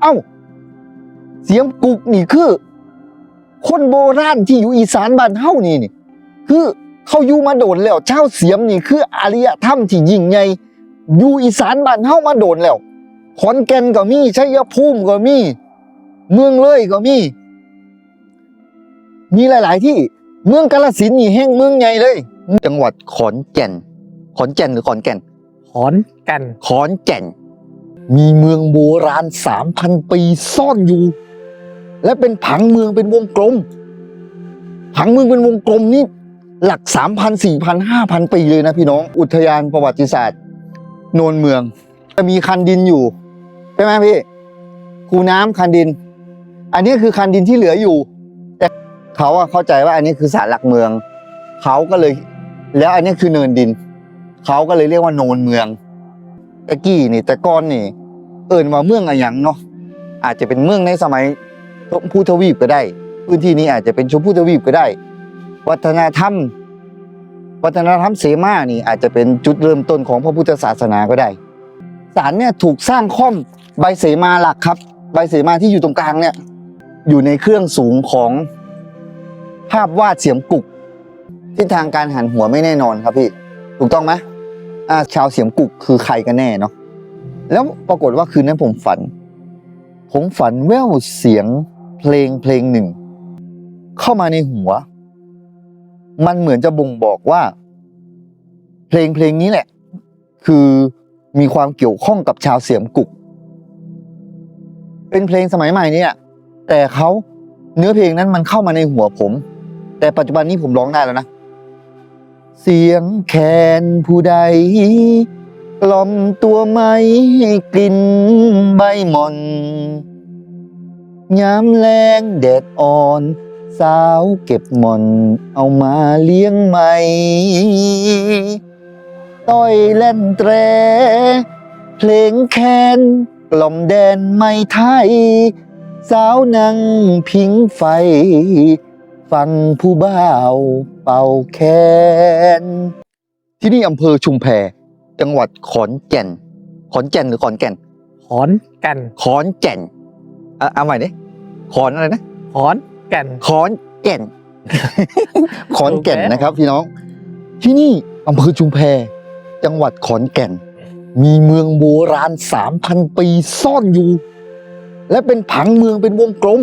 เอ้า เสียงกุกนี่คือ คนโบราณที่อยู่อีสานบ้านเฮานี่นี่ คือเขาอยู่มาโดนแล้วเจ้าเสียมนี่คืออารยธรรมที่ยิ่งใหญ่อยู่อีสานบ้านเฮามาโดนแล้วขอนแก่นก็มีชัยภูมิก็มี เมืองเลยก็มี มีหลาย ๆ ที่เมืองกาฬสินธุ์นี่แห่งเมืองใหญ่เลย จังหวัดขอนแก่น ขอนแก่นหรือขอนแก่น ขอนแกันขอนแก่น มีเมืองโบราณสามพันปีซ่อนอยู่ และเป็นผังเมืองเป็นวงกลม ผังเมืองเป็นวงกลมนี่หลักสามพันสี่พันห้าพันปีเลยนะพี่น้อง อุทยานประวัติศาสตร์ โนนเมือง จะมีคันดินอยู่ ใช่ไหมพี่ คูน้ำคันดิน อันนี้คือคันดินที่เหลืออยู่ แต่เขาเข้าใจว่าอันนี้คือศาลหลักเมือง เขาก็เลย แล้วอันนี้คือเนินดิน เขาก็เลยเรียกว่าโนนเมืองตะกี้นี่แต่ก่อนนี่ เอิ่นว่าเมืองอะไรอย่างเนาะอาจจะเป็นเมืองในสมัยชมพูทวีปก็ได้ พื้นที่นี้อาจจะเป็นชมพูทวีปก็ได้ วัฒนธรรม วัฒนธรรมเสมานี่อาจจะเป็นจุดเริ่มต้นของพระพุทธศาสนาก็ได้ศาลเนี่ยถูกสร้างค่อมใบเสมาหลักครับ ใบเสมาที่อยู่ตรงกลางเนี่ยอยู่ในเครื่องสูงของภาพวาดเสียมกุกทิศทางการหันหัวไม่แน่นอนครับพี่ ถูกต้องไหมอาชาวเสียมกุกคือใครกันแน่เนาะ แล้วปรากฏว่าคืนนั้นผมฝัน ผมฝันแว่วเสียงเพลงเพลงหนึ่ง เข้ามาในหัว มันเหมือนจะบ่งบอกว่า เพลงเพลงนี้แหละ คือมีความเกี่ยวข้องกับชาวเสียมกุก เป็นเพลงสมัยใหม่เนี่ย แต่เขาเนื้อเพลงนั้นมันเข้ามาในหัวผม แต่ปัจจุบันนี้ผมร้องได้แล้วนะ เสียงแคนผู้ใด กล่อมตัวไม้ให้กลิ่นใบหม่อนยามแรงแดดอ่อน สาวเก็บหม่อน เอามาเลี้ยงใหม่ต้อยเล่นแตร เพลงแคนกล่อมแดนไม่ไทย สาวนั่งพิงไฟ ฟังผู้บ่าวเป่าแคนที่นี่อำเภอชุมแพ จังหวัดขอนแก่น ขอนแก่นหรือขอนแก่น ขอนแกันขอนแก่นอะเอาใหม่ดิขอนอะไรนะ ขอนแกันขอนแก่น ขอนแก่นโอเคนะครับ พี่น้อง ที่นี่อำเภอชุมแพ จังหวัดขอนแก่น มีเมืองโบราณสามพันปีซ่อนอยู่ และเป็นผังเมืองเป็นวงกลม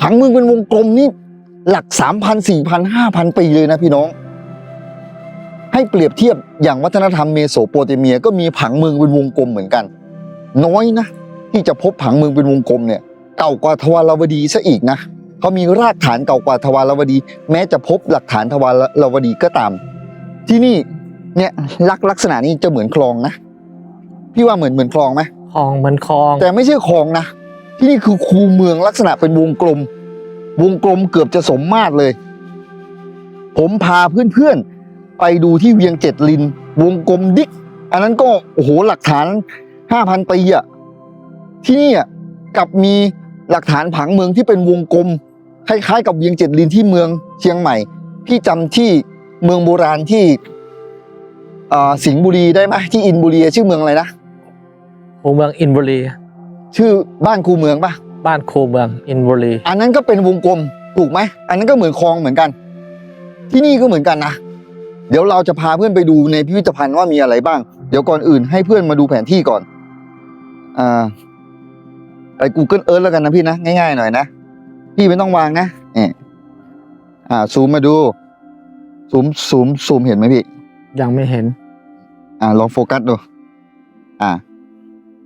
ผังเมืองเป็นวงกลมนี่หลักสามพันสี่พันห้าพันปีเลยนะพี่น้อง ให้เปรียบเทียบอย่างวัฒนธรรมเมโสโปเตเมียก็มีผังเมืองเป็นวงกลมเหมือนกัน น้อยนะ ที่จะพบผังเมืองเป็นวงกลมเนี่ยเก่ากว่าทวารวดีซะอีกนะเขามีรากฐานเก่ากว่าทวารวดี แม้จะพบหลักฐานทวารวดีก็ตาม ที่นี่เนี่ยลักลักษณะนี้จะเหมือนคลองนะพี่ว่าเหมือนเหมือนคลองไหมคลองเหมือนคลอง แต่ไม่ใช่คลองนะที่นี่คือคูเมืองลักษณะเป็นวงกลม วงกลมเกือบจะสมมาตรเลย ผมพาเพื่อนๆ ไปดูที่เวียงเจ็ดลิน วงกลมดิกอันนั้นก็โอ้โหหลักฐานห้าพันปีอะที่นี่อะกลับมีหลักฐานผังเมืองที่เป็นวงกลมคล้ายๆกับเวียงเจ็ดลินที่เมืองเชียงใหม่ พี่จำที่เมืองโบราณที่เอ่อสิงห์บุรีได้ไหมที่อินบุรีชื่อเมืองอะไรนะคูเมืองอินบุรีชื่อบ้านคูเมืองปะบ้านคูเมืองอินบุรีอันนั้นก็เป็นวงกลมถูกไหมอันนั้นก็เหมือนคลองเหมือนกัน ที่นี่ก็เหมือนกันนะ เดี๋ยวเราจะพาเพื่อนไปดูในพิพิธภัณฑ์ว่ามีอะไรบ้าง เดี๋ยวก่อนอื่นให้เพื่อนมาดูแผนที่ก่อน อ่า ไป Google Earth แล้วกันนะพี่นะ ง่ายๆหน่อยนะ พี่ไม่ต้องวางนะเนี่ยอ่า ซูมมาดู ซูม ซูม ซูมเห็นไหมพี่ ยังไม่เห็น อ่า ลองโฟกัสดู อ่า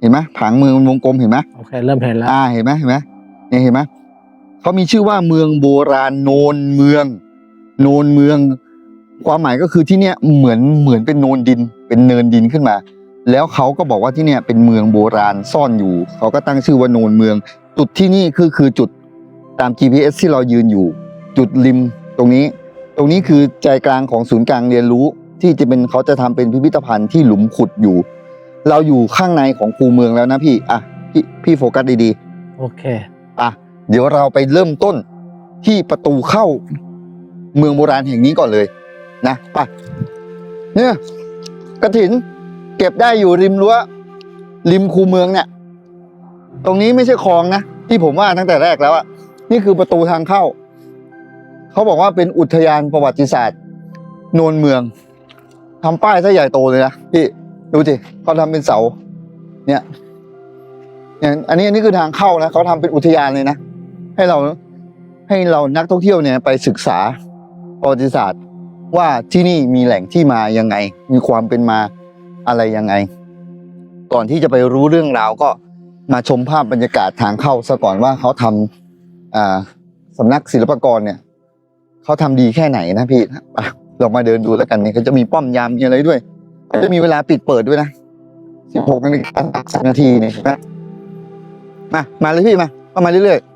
เห็นไหมผังเมืองมันวงกลมเห็นไหมโอเค เริ่มเห็นแล้ว อ่า เห็นไหมเห็นไหมเนี่ยเห็นไหมเขามีชื่อว่าเมืองโบราณโนนเมือง โนนเมือง ความหมายก็คือที่เนี่ยเหมือนเหมือนเป็นโนนดิน เป็นเนินดินขึ้นมา แล้วเขาก็บอกว่าที่เนี่ยเป็นเมืองโบราณซ่อนอยู่เขาก็ตั้งชื่อว่าโนนเมือง จุดที่นี่คือคือจุดตาม GPS ที่เรายืนอยู่ จุดริมตรงนี้ ตรงนี้คือใจกลางของศูนย์กลางเรียนรู้ที่จะเป็นเขาจะทำเป็นพิพิธภัณฑ์ที่หลุมขุดอยู่ เราอยู่ข้างในของคูเมืองแล้วนะพี่อะพี่พี่โฟกัสดีๆโอเคอะเดี๋ยวเราไปเริ่มต้นที่ประตูเข้าเมืองโบราณแห่งนี้ก่อนเลย นะไปเนี่ยกระถิน เก็บได้อยู่ริมรั้วริมคูเมืองเนี่ย ตรงนี้ไม่ใช่คลองนะที่ผมว่าตั้งแต่แรกแล้วอะนี่คือประตูทางเข้า เขาบอกว่าเป็นอุทยานประวัติศาสตร์โนนเมืองทำป้ายซะใหญ่โตเลยนะพี่ดูสิเขาทำเป็นเสา เนี่ยเนี่ยอันนี้อันนี้คือทางเข้านะเขาทำเป็นอุทยานเลยนะให้เราให้เรานักท่องเที่ยวเนี่ยไปศึกษาประวัติศาสตร์ ว่าที่นี่มีแหล่งที่มายังไง มีความเป็นมาอะไรยังไง ก่อนที่จะไปรู้เรื่องราวก็มาชมภาพบรรยากาศทางเข้าซะก่อนว่าเขาทำสำนักศิลปากรเนี่ยเขาทำดีแค่ไหนนะพี่อะลองมาเดินดูแล้วกันเนี่ยเขาจะมีป้อมยามมีอะไรด้วยเขาจะมีเวลาปิดเปิดด้วยนะสิบหกนาฬิกาสิบนาทีเนี่ยนไหมามาเลยพี่มาเข้ามาเรื่อยๆ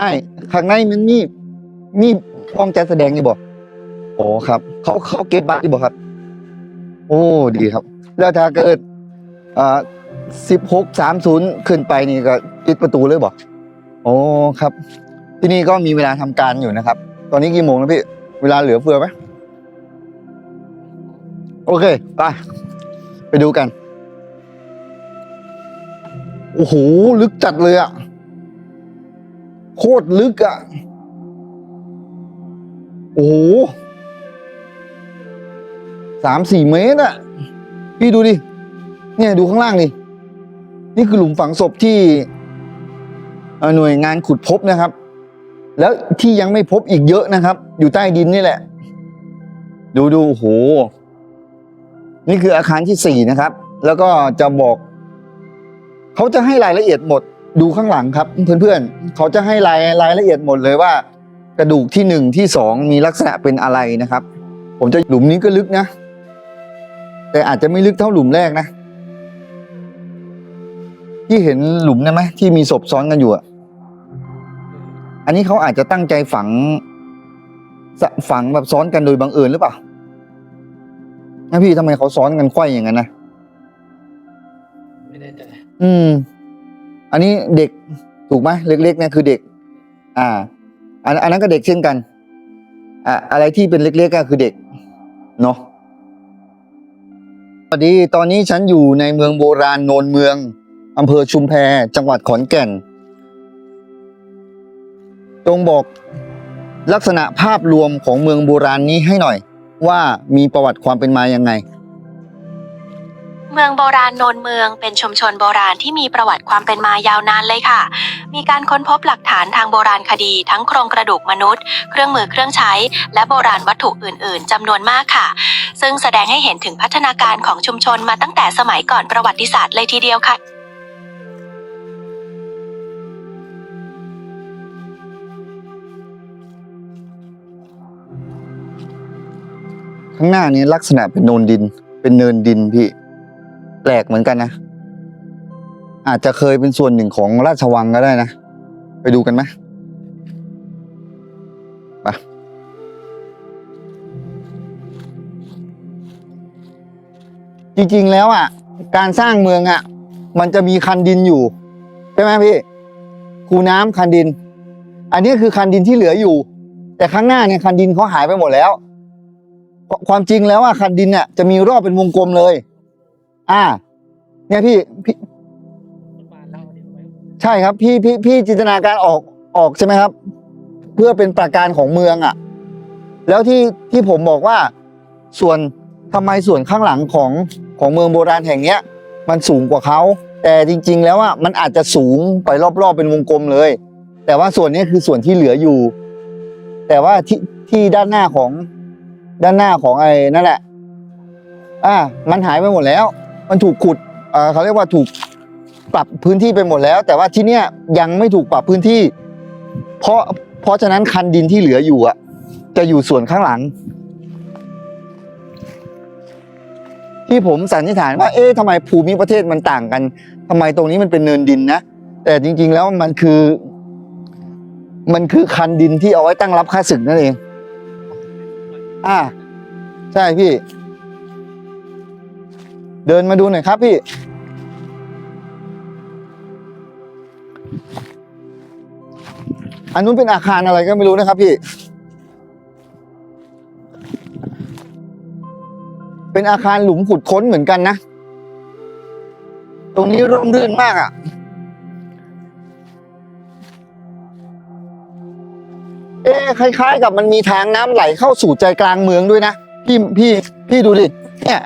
ไอ้ข้างในมันมีมีห้องจัดแสดงอยู่บ่โอ้ครับ เขาเขาเก็บบัตรอยู่บ่ครับ โอ้ดีครับ แล้วถ้าเกิดอ่าสิบหกสามศูนย์ขึ้นไปนี่ก็ปิดประตูเลยบ่โอ้ครับ ที่นี่ก็มีเวลาทำการอยู่นะครับ ตอนนี้กี่โมงแล้วพี่เวลาเหลือเฟือไหมโอเคไปไปดูกัน โอ้โห ลึกจัดเลยอะ โคตรลึกอะโอ้โหสามสี่เมตรอะพี่ดูดิ เนี่ยดูข้างล่างดิ นี่คือหลุมฝังศพที่หน่วยงานขุดพบนะครับ แล้วที่ยังไม่พบอีกเยอะนะครับ อยู่ใต้ดินนี่แหละ ดูดูโอ้โหนี่คืออาคารที่สี่นะครับ แล้วก็จะบอก เขาจะให้รายละเอียดหมด ดูข้างหลังครับเพื่อนๆ เขาจะให้รายรายละเอียดหมดเลยว่า กระดูกที่หนึ่งที่สองมีลักษณะเป็นอะไรนะครับ ผมจะหลุมนี้ก็ลึกนะ แต่อาจจะไม่ลึกเท่าหลุมแรกนะ ที่เห็นหลุมนะไหมที่มีศพซ้อนกันอยู่อะอันนี้เขาอาจจะตั้งใจฝังสฝังแบบซ้อนกันโดยบังเอิญหรือเปล่านะพี่ทำไมเขาซ้อนกันไขว้อย่างนั้นนะไม่แน่ใจอืม อันนี้เด็กถูกไหมเล็กๆเนี่ยคือเด็ก อ่า อันอันนั้นก็เด็กเช่นกัน อ่าอะไรที่เป็นเล็กๆก็คือเด็กเนาะสวัสดีตอนนี้ฉันอยู่ในเมืองโบราณโนนเมืองอำเภอชุมแพจังหวัดขอนแก่น จงบอกลักษณะภาพรวมของเมืองโบราณนี้ให้หน่อย ว่ามีประวัติความเป็นมายังไง เมืองโบราณโนนเมืองเป็นชุมชนโบราณที่มีประวัติความเป็นมายาวนานเลยค่ะ มีการค้นพบหลักฐานทางโบราณคดีทั้งโครงกระดูกมนุษย์ เครื่องมือเครื่องใช้ และโบราณวัตถุอื่น ๆจำนวนมากค่ะ ซึ่งแสดงให้เห็นถึงพัฒนาการของชุมชนมาตั้งแต่สมัยก่อนประวัติศาสตร์เลยทีเดียวค่ะข้างหน้านี้ลักษณะเป็นโนนดิน เป็นเนินดินพี่ แปลกเหมือนกันนะ อาจจะเคยเป็นส่วนหนึ่งของราชวังก็ได้นะ ไปดูกันไหมไปจริงๆแล้วอะ การสร้างเมืองอะ มันจะมีคันดินอยู่ ใช่ไหมพี่คูน้ำคันดิน อันนี้คือคันดินที่เหลืออยู่ แต่ข้างหน้าเนี่ยคันดินเขาหายไปหมดแล้ว ความจริงแล้วอะคันดินเนี่ยจะมีรอบเป็นวงกลมเลย อ่า เนี่ยพี่พี่ ใช่ครับ พี่พี่พี่จินตนาการออกออกใช่ไหมครับ เพื่อเป็นประการของเมืองอะ แล้วที่ที่ผมบอกว่า ส่วนทำไมส่วนข้างหลังของของเมืองโบราณแห่งเนี้ย มันสูงกว่าเขาแต่จริง ๆ แล้วอะมันอาจจะสูงไปรอบๆเป็นวงกลมเลย แต่ว่าส่วนนี้คือส่วนที่เหลืออยู่ แต่ว่าที่ที่ด้านหน้าของด้านหน้าของไอ้นั่นแหละ อ่า มันหายไปหมดแล้ว มันถูกขุดเขาเรียกว่าถูกปรับพื้นที่ไปหมดแล้ว แต่ว่าที่เนี้ยยังไม่ถูกปรับพื้นที่ เพราะเพราะฉะนั้นคันดินที่เหลืออยู่อะ จะอยู่ส่วนข้างหลัง ที่ผมสันนิษฐานว่าเอ๊ะทำไมภูมิประเทศมันต่างกันทำไมตรงนี้มันเป็นเนินดินนะแต่จริง ๆ แล้วมันคือ มันคือคันดินที่เอาไว้ตั้งรับค่าศึกนั่นเอง อ่า ใช่พี่ เดินมาดูหน่อยครับพี่ อันนู้นเป็นอาคารอะไรก็ไม่รู้นะครับพี่ เป็นอาคารหลุมขุดค้นเหมือนกันนะ ตรงนี้ร่มรื่นมากอะ่ะเอ๊คล้าย ๆ กับมันมีทางน้ำไหลเข้าสู่ใจกลางเมืองด้วยนะ พี่พี่พี่ดูดิเนี่ย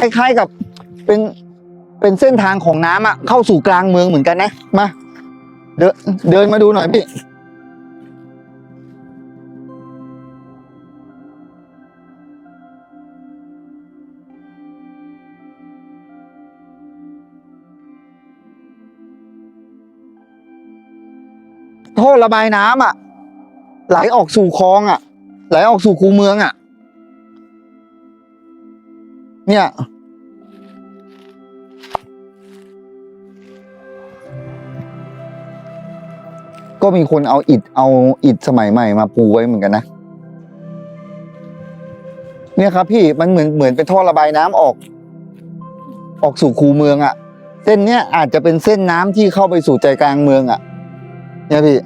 คล้ายๆกับเป็นเป็นเส้นทางของน้ำอะเข้าสู่กลางเมืองเหมือนกันนะมาเดินเดินมาดูหน่อยพี่ท่อระบายน้ำอะ ไหลออกสู่คลองอะ ไหลออกสู่คูเมืองอะ เนี่ย ก็มีคนเอาอิฐเอาอิฐสมัยใหม่มาปูไว้เหมือนกันนะ เนี่ยครับพี่มันเหมือนเหมือนเป็นท่อระบายน้ำออก ออกสู่คูเมืองอะ่ะ เส้นเนี้ยอาจจะเป็นเส้นน้ำที่เข้าไปสู่ใจกลางเมืองอะ่ะ เนี่ยพี่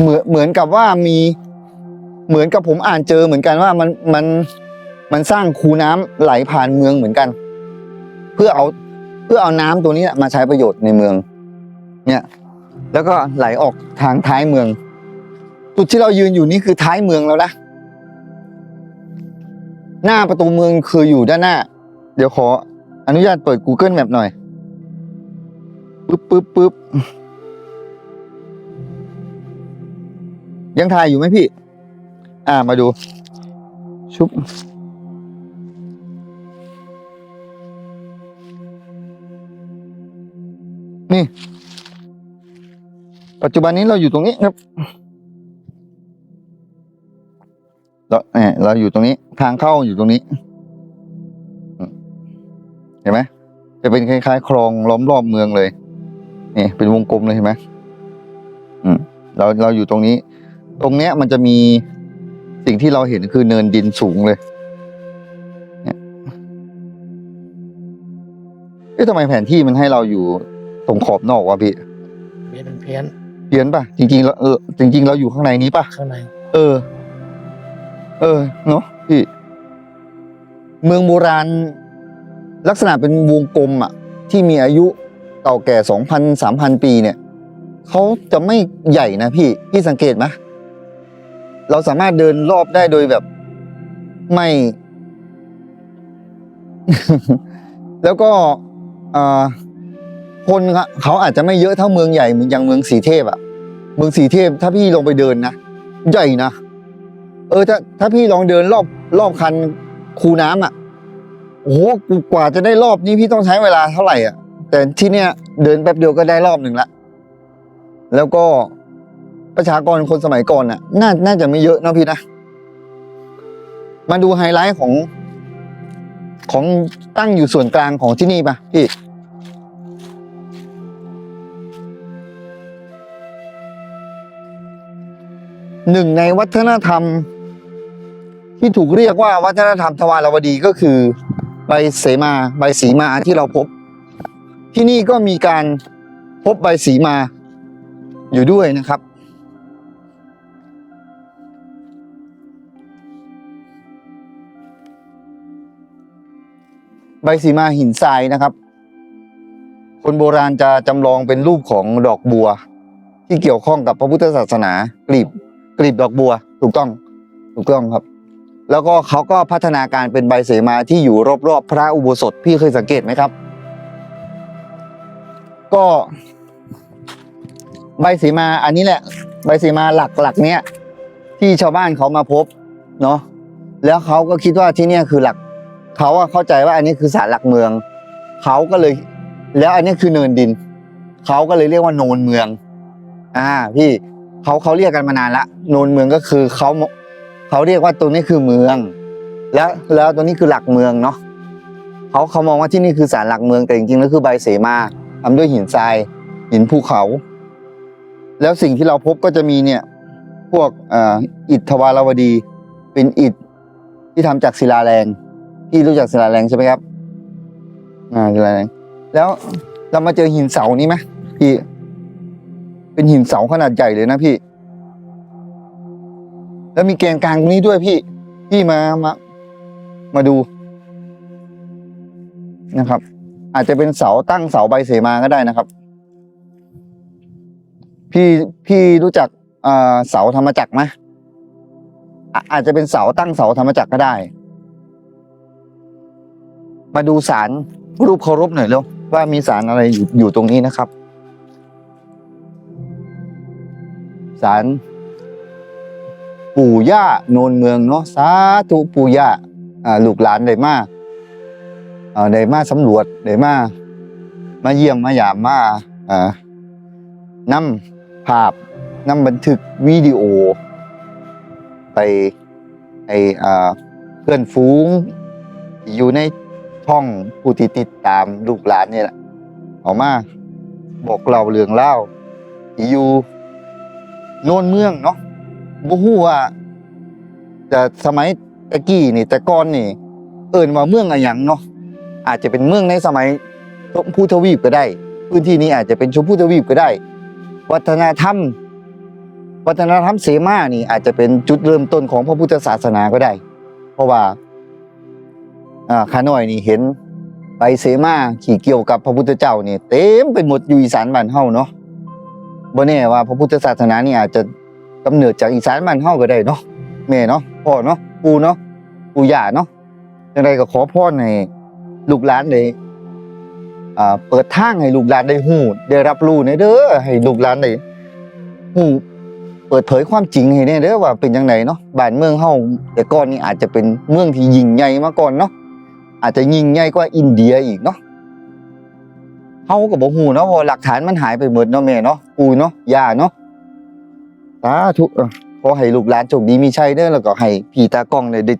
เหมือนเหมือนกับว่ามี เหมือนกับผมอ่านเจอเหมือนกันว่ามันมัน มันสร้างคูน้ำไหลผ่านเมืองเหมือนกัน เพื่อเอาเพื่อเอาน้ำตัวนี้มาใช้ประโยชน์ในเมือง เนี่ย แล้วก็ไหลออกทางท้ายเมือง จุดที่เรายืนอยู่นี่คือท้ายเมืองแล้วนะหน้าประตูเมืองคืออยู่ด้านหน้า เดี๋ยวขออนุญาตเปิด Google Map หน่อยปึ๊บปึ๊บปึ๊บยังถ่ายอยู่ไหมพี่ อ่ามาดู ชุบ นี่ ปัจจุบันนี้เราอยู่ตรงนี้ครับเราเนี่ยเราอยู่ตรงนี้ ทางเข้าอยู่ตรงนี้อืมเห็นไหมจะเป็นคล้ายๆ คลองล้อมรอบเมืองเลยนี่เป็นวงกลมเลยเห็นไหมอืมเราเราอยู่ตรงนี้ ตรงเนี้ยมันจะมีสิ่งที่เราเห็นคือเนินดินสูงเลยเนี่ยเอ๊ะทำไมแผนที่มันให้เราอยู่ ตรงขอบนอกวะพี่เพี้ยนเป็นเพี้ยนเพี้ยนป่ะจริงๆแล้วเออจริง ๆ เราอยู่ข้างในนี้ป่ะข้างในเออ เออเนาะพี่ เมืองโบราณ ลักษณะเป็นวงกลมอะ ที่มีอายุเก่าแก่สองพันสามพันปีเนี่ยเขาจะไม่ใหญ่นะพี่ พี่สังเกตไหมเราสามารถเดินรอบได้โดยแบบ ไม่ แล้วก็อ่า คนเขาอาจจะไม่เยอะเท่าเมืองใหญ่เหมือนอย่างเมืองสีเทพอะเมืองสีเทพถ้าพี่ลงไปเดินนะใหญ่นะเออถ้าถ้าพี่ลองเดินรอบรอบคันคูน้ำอะโอ้โหกูกว่าจะได้รอบนี้พี่ต้องใช้เวลาเท่าไหร่อะ แต่ที่เนี้ยเดินแป๊บเดียวก็ได้รอบหนึ่งละแล้วก็ประชากรคนสมัยก่อนน่ะ น่าน่าจะไม่เยอะนะพี่นะมาดูไฮไลท์ของของตั้งอยู่ส่วนกลางของที่นี่ปะพี่ หนึ่งในวัฒนธรรม ที่ถูกเรียกว่าวัฒนธรรมทวารวดีก็คือใบเสมาใบสีมาที่เราพบ ที่นี่ก็มีการพบใบสีมาอยู่ด้วยนะครับ ใบสีมาหินทรายนะครับ คนโบราณจะจำลองเป็นรูปของดอกบัว ที่เกี่ยวข้องกับพระพุทธศาสนากลีบ กลีบดอกบัว ถูกต้องถูกต้องครับ แล้วก็เขาก็พัฒนาการเป็นใบเสมาที่อยู่รอบๆ พระอุโบสถพี่เคยสังเกตไหมครับ ก็ใบเสมาอันนี้แหละ ใบเสมาหลักๆเนี้ยที่ชาวบ้านเขามาพบเนาะแล้วเขาก็คิดว่าที่เนี่ยคือหลักเขาอะเข้าใจว่าอันนี้คือศาลหลักเมืองเขาก็เลย แล้วอันนี้คือเนินดินเขาก็เลยเรียกว่าโนนเมือง อ่าพี่ เขาเขาเรียกกันมานานละโนนเมืองก็คือเขาเขาเรียกว่าตัวนี้คือเมือง แล้วแล้วตัวนี้คือหลักเมืองเนาะเขาเขามองว่าที่นี่คือศาลหลักเมืองแต่จริงๆแล้วคือใบเสมาทำด้วยหินทรายหินภูเขา แล้วสิ่งที่เราพบก็จะมีเนี่ยพวกอิฐทวารวดี เป็นอิฐที่ทำจากศิลาแรงพี่รู้จักศิลาแรงใช่ไหมครับอ่าศิลาแรงแล้วเรามาเจอหินเสานี้ไหมพี่ เป็นหินเสาขนาดใหญ่เลยนะพี่ แล้วมีแกนกลางตรงนี้ด้วยพี่ พี่มามา มาดูนะครับ อาจจะเป็นเสาตั้งเสาใบเสมาก็ได้นะครับ พี่พี่รู้จักเสาธรรมจักรไหมออาจจะเป็นเสาตั้งเสาธรรมจักรก็ได้ มาดูสารรูปเคารพหน่อยเร็วว่ามีสารอะไรอยู่อยู่ตรงนี้นะครับ สารปู่ย่าโนนเมืองเนาะสาธุปู่ย่าลูกหลานได้มาอ่าได้มาสำรวจได้มามาเยี่ยมมายามมาอ่านำภาพนำบันทึกวิดีโอ ไปไออ่าเพื่อนฟูง อยู่ในช่องผู้ที่ติดตามลูกหลานเนี่ยแหละออกมาบอกเราเรื่องเล่าอยู่ โน่นเมืองเนาะบ่ฮู้ว่าแต่สมัยตะกี้นี่แต่ก่อนนี่ เอิ่นว่าเมืองอะหยังเนาะอาจจะเป็นเมืองในสมัยชมพูทวีปก็ได้ พื้นที่นี้อาจจะเป็นชมพูทวีปก็ได้ วัฒนธรรม วัฒนธรรมเสมานี่ อาจจะเป็นจุดเริ่มต้นของพระพุทธศาสนาก็ได้ เพราะว่าอ่าข้าน้อยนี่เห็นไปเสมาขี่เกี่ยวกับพระพุทธเจ้านี่เต็มไปหมดอยู่อีสานบ้านเฮาเนาะ บ่แน่ว่าพระพุทธศาสนานี่อาจจะกำเนิดจากอีสานบ้านเฮาก็ได้เนาะแม่เนาะพ่อเนาะปู่เนาะปู่ย่าเนาะจังไดก็ขอพรให้ลูกหลานได้อ่าเปิดทางให้ลูกหลานได้ฮู้ได้รับรู้ในเด้อให้ลูกหลานได้ฮู้เปิดเผยความจริงให้แน่เด้อว่าเป็นจังไดเนาะบ้านเมืองเฮาแต่ก่อนนี่อาจจะเป็นเมืองที่ยิ่งใหญ่มาก่อนเนาะอาจจะยิ่งใหญ่กว่าอินเดียอีกเนาะ เฮาก็บ่ฮู้เนาะเพราหลักฐานมันหายไปหมดเนาะแม่เนาะปู่เนาะย่าเนาะสาธุเออขอให้ลูกหลานโชคดีมีชัยเด้อแล้วก็ให้พี่ตากล้องได้ได้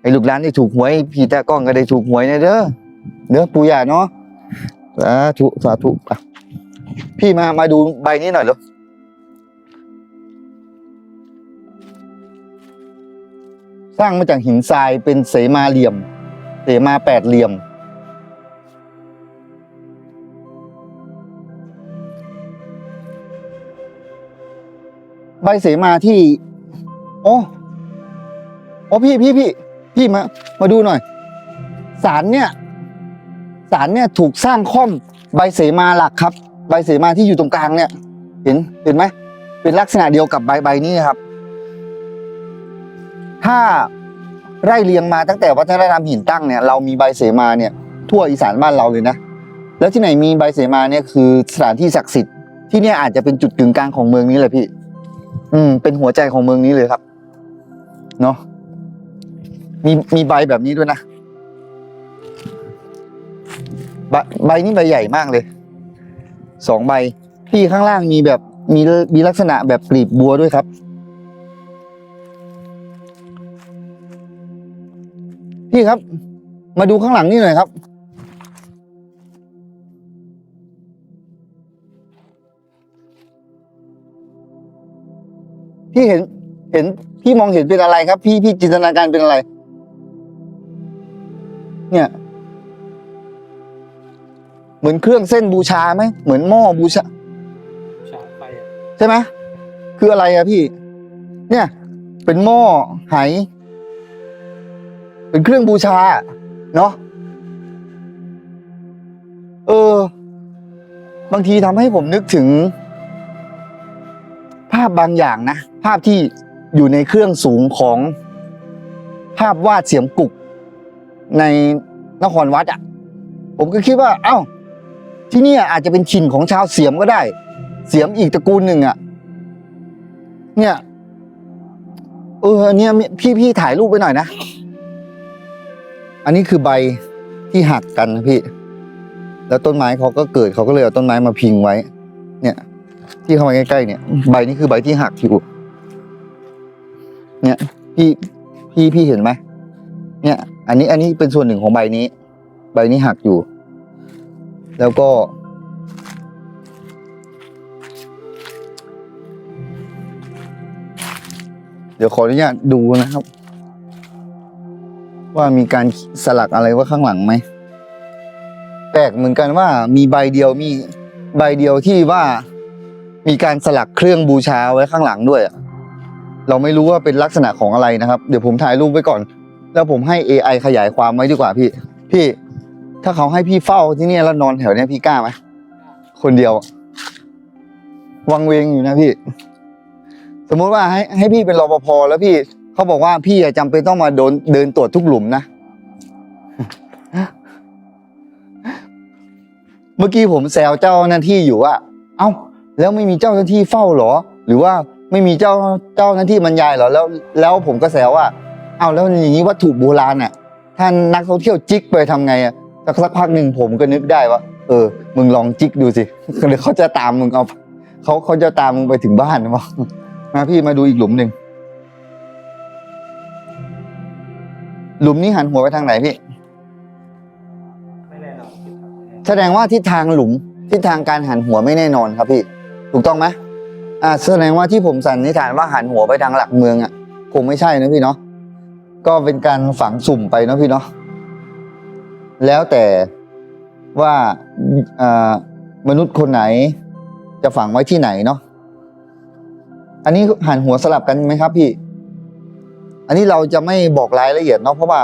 ให้ลูกหลานได้ถูกหวยพี่ตากล้องก็ได้ถูกหวยนะเด้อเด้อปู่ย่าเนาะสาธุสาธุอะพี่มามาดูใบนี้หน่อยเร็วสร้างมาจากหินทรายเป็นเสมาเหลี่ยม เสมาแปดเหลี่ยม ใบเสมาที่ โอ้โอ้พี่พี่พี่พี่มา มาดูหน่อยสารเนี่ยสารเนี่ยถูกสร้างค่อมใบเสมาหลักครับ ใบเสมาที่อยู่ตรงกลางเนี่ย เห็นเห็นไหมเป็นลักษณะเดียวกับใบใบนี้ครับ ถ้าไร่เรียงมาตั้งแต่วัฒนธรรมหินตั้งเนี่ยเรามีใบเสมาเนี่ย ทั่วอีสานบ้านเราเลยนะแล้วที่ไหนมีใบเสมาเนี่ยคือสถานที่ศักดิ์สิทธิ์ที่เนี่ยอาจจะเป็นจุดกึ่งกลางของเมืองนี้เลยพี่ อืม เป็นหัวใจของเมืองนี้เลยครับ เนาะมีมีใบแบบนี้ด้วยนะใบใบนี้ใบใหญ่มากเลย สองใบ ที่ข้างล่างมีแบบมีมีลักษณะแบบกลีบบัวด้วยครับ พี่ครับ มาดูข้างหลังนี่หน่อยครับ พี่เห็นเห็นพี่มองเห็นเป็นอะไรครับ พี่พี่จินตนาการเป็นอะไร เนี่ย เหมือนเครื่องเส้นบูชาไหมเหมือนหม้อบูชาชาร์จไฟอะใช่ไหมคืออะไรอะพี่ เนี่ย เป็นหม้อไหเป็นเครื่องบูชา เนาะเออ บางทีทำให้ผมนึกถึง ภาพบางอย่างนะ ภาพที่อยู่ในเครื่องสูงของภาพวาดเสียมกุกในนครวัดอะ ผมก็คิดว่า เอ้า ที่นี่อาจจะเป็นชินของชาวเสียมก็ได้ เสียมอีกตระกูลหนึ่งอะ เนี่ยเออเนี่ยพี่พี่ถ่ายรูปไปหน่อยนะ อันนี้คือใบที่หักกันนะพี่ แล้วต้นไม้เขาก็เกิดเขาก็เลยเอาต้นไม้มาพิงไว้ เนี่ย ที่เข้ามาใกล้ๆเนี่ย ใบนี้คือใบที่หักอยู่ เนี่ยพี่พี่พี่เห็นไหมเนี่ย อันนี้อันนี้เป็นส่วนหนึ่งของใบนี้ ใบนี้หักอยู่ แล้วก็ เดี๋ยวขออนุญาตดูนะครับ ว่ามีการสลักอะไรว่าข้างหลังไหมแปลกเหมือนกันว่ามีใบเดียวมีใบเดียวที่ว่ามีการสลักเครื่องบูชาไว้ข้างหลังด้วยอะ เราไม่รู้ว่าเป็นลักษณะของอะไรนะครับ เดี๋ยวผมถ่ายรูปไว้ก่อน แล้วผมให้ AI ขยายความไว้ดีกว่าพี่ พี่ ถ้าเขาให้พี่เฝ้าที่นี่แล้วนอนแถวเนี้ยพี่กล้าไหมคนเดียว วังเวงอยู่นะพี่ สมมุติว่าให้ให้พี่เป็นรปภแล้วพี่เขาบอกว่าพี่อะจำเป็นต้องมาโดนเดินตรวจทุกหลุมนะ เมื่อกี้ผมแซวเจ้าหน้าที่อยู่ว่า เอ้า แล้วไม่มีเจ้าหน้าที่เฝ้าเหรอ หรือว่า ไม่มีเจ้าเจ้าหน้าที่บรรยายเหรอแล้วแล้วผมก็แซวว่าเอ้าแล้วอย่างนี้วัตถุโบราณอะถ้านักท่องเที่ยวจิกไปทำไงอะสักสักพักหนึ่งผมก็นึกได้ว่า เออ มึงลองจิกดูสิเดี๋ยวเขาจะตามมึงเอาเขาเขาจะตามมึงไปถึงบ้านนะบอกมาพี่มาดูอีกหลุมหนึ่งหลุมนี้หันหัวไปทางไหนพี่ไม่แน่นอนคิดครับไม่แน่แสดงว่าทิศทางหลุมทิศทางการหันหัวไม่แน่นอนครับพี่ ถูกต้องไหม อ่าแสดงว่าที่ผมสันนิษฐานว่าหันหัวไปทางหลักเมืองอะคงไม่ใช่นะพี่เนาะก็เป็นการฝังสุ่มไปเนาะพี่เนาะแล้วแต่ว่าอ่ามนุษย์คนไหน จะฝังไว้ที่ไหนเนาะอันนี้หันหัวสลับกันไหมครับพี่ อันนี้เราจะไม่บอกรายละเอียดเนาะเพราะว่า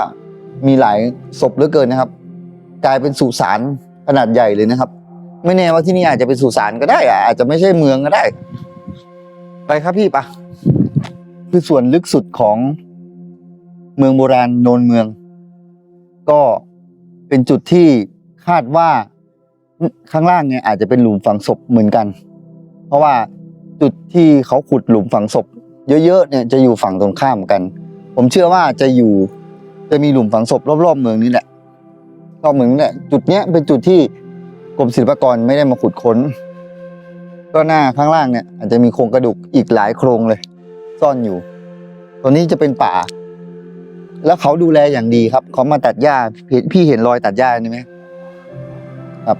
มีหลายศพเหลือเกินนะครับ กลายเป็นสุสานขนาดใหญ่เลยนะครับ ไม่แน่ว่าที่นี่อาจจะเป็นสุสานก็ได้อะอาจจะไม่ใช่เมืองก็ได้ ไปครับพี่ปะคือส่วนลึกสุดของเมืองโบราณโนนเมือง ก็เป็นจุดที่คาดว่าข้างล่างเนี่ยอาจจะเป็นหลุมฝังศพเหมือนกัน เพราะว่าจุดที่เขาขุดหลุมฝังศพ เยอะๆเนี่ยจะอยู่ฝั่งตรงข้ามกัน ผมเชื่อว่าจะอยู่จะมีหลุมฝังศพรอบๆเมืองนี้แหละรอบเมืองนี่แหละจุดเนี้ยเป็นจุดที่กรมศิลปากรไม่ได้มาขุดค้น ก็หน้าข้างล่างเนี่ยอาจจะมีโครงกระดูกอีกหลายโครงเลย ซ่อนอยู่ ตัวนี้จะเป็นป่า แล้วเขาดูแลอย่างดีครับ เขามาตัดหญ้าพี่พี่เห็นรอยตัดหญ้านี่ไหมครับ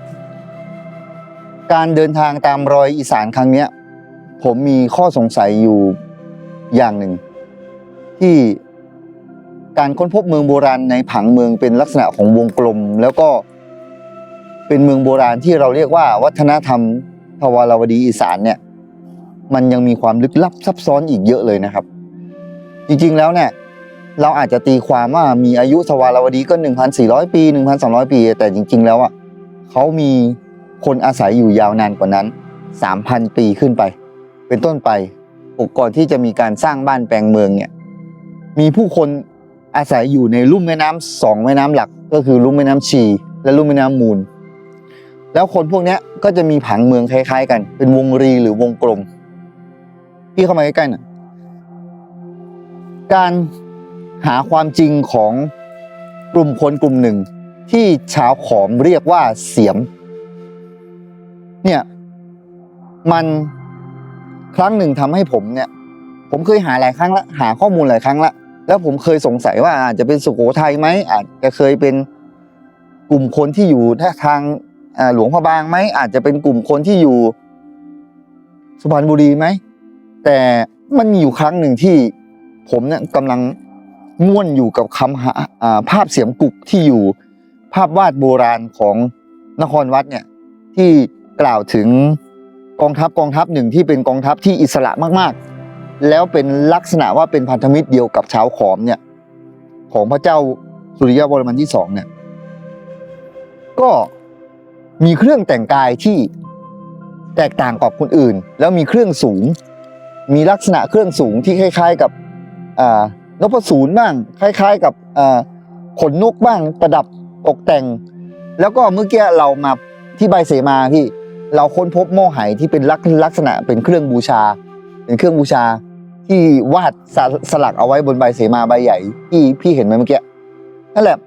การเดินทางตามรอยอีสานครั้งเนี้ย ผมมีข้อสงสัยอยู่อย่างหนึ่ง ที่การค้นพบเมืองโบราณในผังเมืองเป็นลักษณะของวงกลม แล้วก็เป็นเมืองโบราณที่เราเรียกว่าวัฒนธรรม ทวารวดีอีสานเนี่ย มันยังมีความลึกลับซับซ้อนอีกเยอะเลยนะครับ จริงๆแล้วเนี่ย เราอาจจะตีความว่ามีอายุทวารวดีก็ 1,400 ปี 1,200 ปี แต่จริง ๆ แล้วอะเขามีคนอาศัยอยู่ยาวนานกว่านั้น 3,000 ปีขึ้นไป เป็นต้นไปก่อนที่จะมีการสร้างบ้านแปลงเมืองเนี่ย มีผู้คนอาศัยอยู่ในลุ่มแม่น้ำสองแม่น้ำหลัก ก็คือลุ่มแม่น้ำชี และลุ่มแม่น้ำมูล แล้วคนพวกนี้ก็จะมีผังเมืองคล้ายๆ กัน เป็นวงรีหรือวงกลม พี่เข้ามาใกล้ๆหน่อยการหาความจริงของกลุ่มคนกลุ่มหนึ่ง ที่ชาวขอมเรียกว่าเสียม เนี่ยมันครั้งหนึ่งทำให้ผมเนี่ย ผมเคยหาหลายครั้งละหาข้อมูลหลายครั้งละแล้วผมเคยสงสัยว่าอาจจะเป็นสุโขทัยไหมอาจจะเคยเป็นกลุ่มคนที่อยู่ทาง หลวงพระบางไหมอาจจะเป็นกลุ่มคนที่อยู่สุพรรณบุรีไหมแต่มันมีอยู่ครั้งหนึ่งที่ผมเนี่ยกำลังง่วนอยู่กับคำหาภาพเสียมกุกที่อยู่ภาพวาดโบราณของนครวัดเนี่ยที่กล่าวถึงกองทัพกองทัพหนึ่งที่เป็นกองทัพที่อิสระมากๆ แล้วเป็นลักษณะว่าเป็นพันธมิตรเดียวกับชาวขอมเนี่ยของพระเจ้าสุริยะวรมันที่สองเนี่ยก็ มีเครื่องแต่งกายที่แตกต่างกับคนอื่น แล้วมีเครื่องสูง มีลักษณะเครื่องสูงที่คล้าย ๆ กับอ่านพสูรบ้าง คล้าย ๆ กับขนนกบ้างประดับตกแต่ง แล้วก็เมื่อกี้เรามาที่ใบเสมาพี่เราค้นพบหม้อไหที่เป็นลักลักษณะเป็นเครื่องบูชา เป็นเครื่องบูชา ที่วาดสสลักเอาไว้บนใบเสมาใบใหญ่ที่พี่เห็นไหมเมื่อกี้นั่นแหละ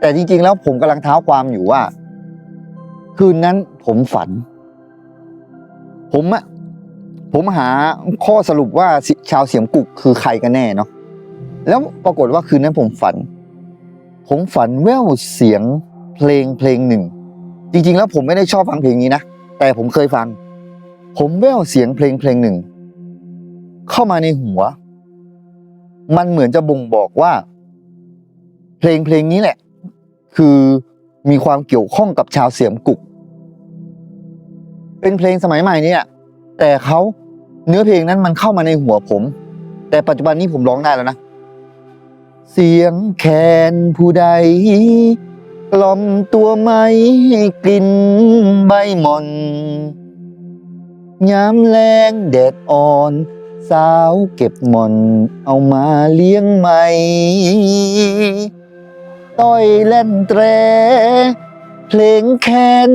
แต่จริง ๆ แล้วผมกำลังเท้าความอยู่ว่า คืนนั้นผมฝัน ผมอะผมหาข้อสรุปว่าชาวเสียมกุกคือใครกันแน่เนาะแล้วปรากฏว่าคืนนั้นผมฝัน ผมฝันแว่วเสียงเพลงเพลงหนึ่ง จริงๆ แล้วผมไม่ได้ชอบฟังเพลงนี้นะ แต่ผมเคยฟัง ผมแว่วเสียงเพลงเพลงหนึ่ง เข้ามาในหัว มันเหมือนจะบ่งบอกว่า เพลงเพลงนี้แหละ คือ มีความเกี่ยวข้องกับชาวเสียมกุก เป็นเพลงสมัยใหม่เนี่ย แต่เขาเนื้อเพลงนั้นมันเข้ามาในหัวผม แต่ปัจจุบันนี้ผมร้องได้แล้วนะ เสียงแคนผู้ใดกล่อมตัวไม่กลิ่นใบหม่อนยามแรงแดดอ่อน สาวเก็บหม่อน เอามาเลี้ยงใหม่ ต้อยเล่นแตร เพลงแคน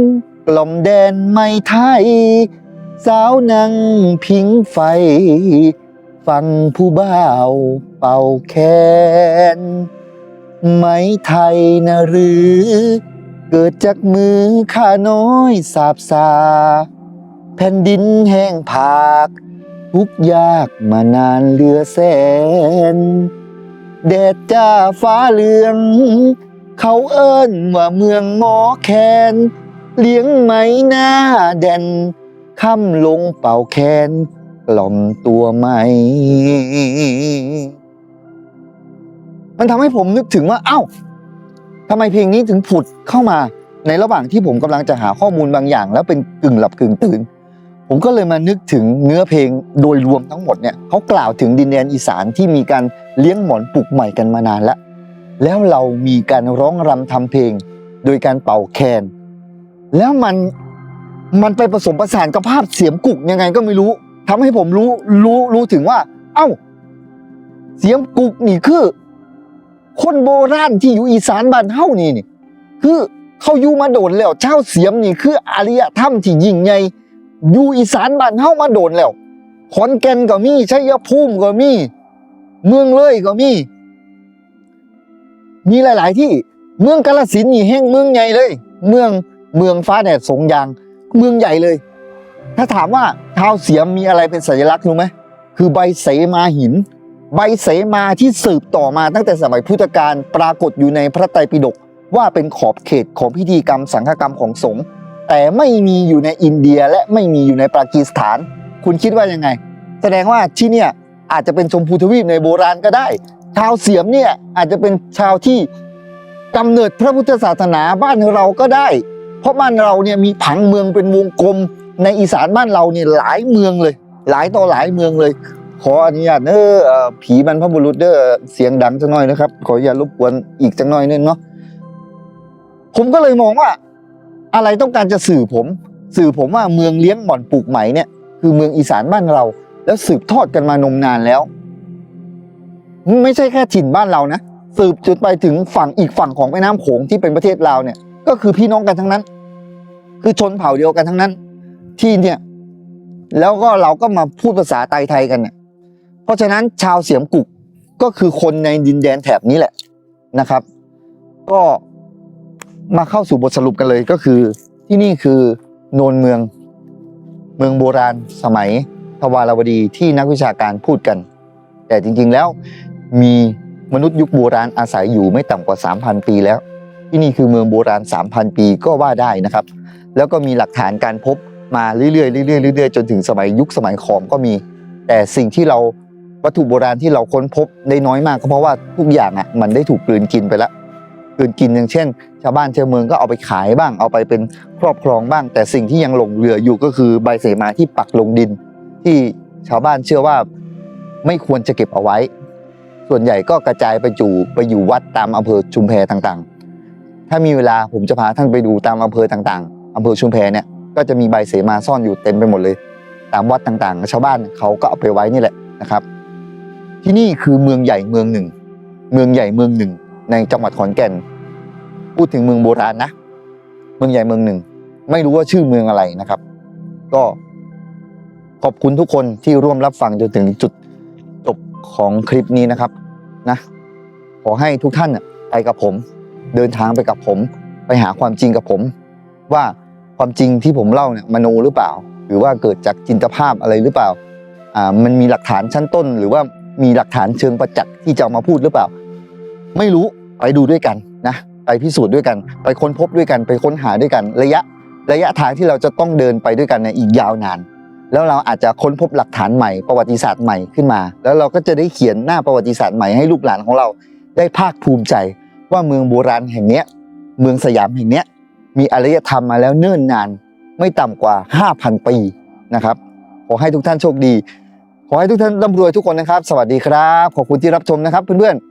กล่อมแดนไม่ไทย สาวนั่งพิงไฟ ฟังผู้บ่าวเป่าแคนไหมไทยนะหรือ เกิดจากมือข้าน้อยสาบสา แผ่นดินแห้งผาก ทุกยากมานานเหลือแสน แดดจ้าฟ้าเหลือง เขาเอิ้นว่าเมืองหมอแคนเลี้ยงไหมหน้าแดนค่ำลงเป่าแคนกล่อมตัวไหม มันทำให้ผมนึกถึงว่า เอ้าทำไมเพลงนี้ถึงผุดเข้ามา ในระหว่างที่ผมกำลังจะหาข้อมูลบางอย่าง แล้วเป็นกึ่งหลับกึ่งตื่น ผมก็เลยมานึกถึงเนื้อเพลงโดยรวมทั้งหมดเนี่ยเขากล่าวถึงดินแดนอีสานที่มีการเลี้ยงหมอนปลูกใหม่กันมานานแล้ว แล้วเรามีการร้องรำทำเพลง โดยการเป่าแคน แล้วมันมันไปผสมประสานกับภาพเสียงกุกยังไงก็ไม่รู้ทำให้ผมรู้รู้รู้ถึงว่า เอ้า เสียงกุกนี่คือ คนโบราณที่อยู่อีสานบ้านเฮานี่นี่คือเขาอยู่มาโดนแล้วเจ้าเสียมนี่คืออารยธรรมที่ยิ่งใหญ่ อยู่อีสานบ้านเฮามาโดนแล้วขอนแก่นก็มีชัยภูมิก็มี เมืองเลยก็มี มีหลาย ๆ ที่เมืองกาฬสินนี่แห่งเมืองใหญ่เลย เมืองเมืองฟ้าแดดสงยาง เมืองใหญ่เลย ถ้าถามว่าเท้าวเสียมมีอะไรเป็นสัญลักษณ์รู้ไหมคือใบเสมาหิน ใบเสมาที่สืบต่อมาตั้งแต่สมัยพุทธกาลปรากฏอยู่ในพระไตรปิฎกว่าเป็นขอบเขตของพิธีกรรมสังฆกรรมของสงฆ์ แต่ไม่มีอยู่ในอินเดียและไม่มีอยู่ในปากีสถาน คุณคิดว่ายังไง แสดงว่าที่เนี่ยอาจจะเป็นชมพูทวีปในโบราณก็ได้ ชาวเสียมเนี่ยอาจจะเป็นชาวที่กำเนิดพระพุทธศาสนาบ้านเราก็ได้ เพราะบ้านเราเนี่ยมีผังเมืองเป็นวงกลม ในอีสานบ้านเราเนี่ยหลายเมืองเลย หลายต่อหลายเมืองเลย ขออนุญาตเด้อเอ่อผีบรรพบุรุษเด้อเสียงดังจังหน่อยนะครับ ขออย่ารบกวนอีกจังหน่อยนึงเนาะผมก็เลยมองว่า อะไรต้องการจะสื่อผม สื่อผมว่าเมืองเลี้ยงหม่อนปลูกไหมเนี่ย คือเมืองอีสานบ้านเรา แล้วสืบทอดกันมานมนานแล้ว ไม่ใช่แค่ถิ่นบ้านเรานะสืบจนไปถึงฝั่งอีกฝั่งของแม่น้ำโขงที่เป็นประเทศลาวเนี่ย ก็คือพี่น้องกันทั้งนั้น คือชนเผ่าเดียวกันทั้งนั้น ที่เนี่ย แล้วก็เราก็มาพูดภาษาไทยไทยกันเนี่ย เพราะฉะนั้นชาวเสียมกุกก็คือคนในดินแดนแถบนี้แหละนะครับ ก็ มาเข้าสู่บทสรุปกันเลยก็คือ ที่นี่คือโนนเมือง เมืองโบราณสมัยทวารวดีที่นักวิชาการพูดกัน แต่จริงๆแล้วมีมนุษย์ยุคโบราณอาศัยอยู่ไม่ต่ำกว่า 3,000 ปีแล้ว ที่นี่คือเมืองโบราณ 3,000 ปีก็ว่าได้นะครับ แล้วก็มีหลักฐานการพบมาเรื่อยๆเรื่อยๆเรื่อยๆจนถึงสมัยยุคสมัยขอมก็มี แต่สิ่งที่เราวัตถุโบราณที่เราค้นพบได้น้อยมากก็เพราะว่าทุกอย่างอะมันได้ถูกกลืนกินไปแล้ว กลืนกินอย่างเช่น ชาวบ้านชาวเมืองก็เอาไปขายบ้าง เอาไปเป็นครอบครองบ้าง แต่สิ่งที่ยังหลงเหลืออยู่ก็คือใบเสมาที่ปักลงดิน ที่ชาวบ้านเชื่อว่าไม่ควรจะเก็บเอาไว้ ส่วนใหญ่ก็กระจายไปอยู่ไปอยู่วัดตามอำเภอชุมแพต่างๆ ถ้ามีเวลาผมจะพาท่านไปดูตามอำเภอต่างๆอำเภอชุมแพเนี่ยก็จะมีใบเสมาซ่อนอยู่เต็มไปหมดเลย ตามวัดต่างๆ ชาวบ้านเขาก็เอาไปไว้นี่แหละนะครับ ที่นี่คือเมืองใหญ่เมืองหนึ่ง เมืองใหญ่เมืองหนึ่ง ในจังหวัดขอนแก่น พูดถึงเมืองโบราณนะ เมืองใหญ่เมืองหนึ่ง ไม่รู้ว่าชื่อเมืองอะไรนะครับ ก็ขอบคุณทุกคนที่ร่วมรับฟังจนถึงจุดจบของคลิปนี้นะครับนะ ขอให้ทุกท่านไปกับผม เดินทางไปกับผม ไปหาความจริงกับผม ว่าความจริงที่ผมเล่าเนี่ยมโนหรือเปล่า หรือว่าเกิดจากจินตภาพอะไรหรือเปล่าอ่ามันมีหลักฐานชั้นต้น หรือว่ามีหลักฐานเชิงประจักษ์ที่จะามาพูดหรือเปล่า ไม่รู้ ไปดูด้วยกันนะไปพิสูจน์ด้วยกัน ไปค้นพบด้วยกันไปค้นหาด้วยกัน ระยะระยะทางที่เราจะต้องเดินไปด้วยกันในยอีกยาวนาน แล้วเราอาจจะค้นพบหลักฐานใหม่ประวัติศาสตร์ใหม่ขึ้นมา แล้วเราก็จะได้เขียนหน้าประวัติศาสตร์ใหม่ให้ลูกหลานของเรา ได้ภาคภูมิใจว่าเมืองโบราณแห่งเนี้ยเมืองสยามแห่งเนี้ยมีอารยธรรมมาแล้วเนิ่นนาน ไม่ต่ำกว่า 5,000 ปีนะครับขอให้ทุกท่านโชคดี ขอให้ทุกท่านร่ำรวยทุกคนนะครับ สวัสดีครับ ขอบคุณที่รับชมนะครับเพื่อนๆ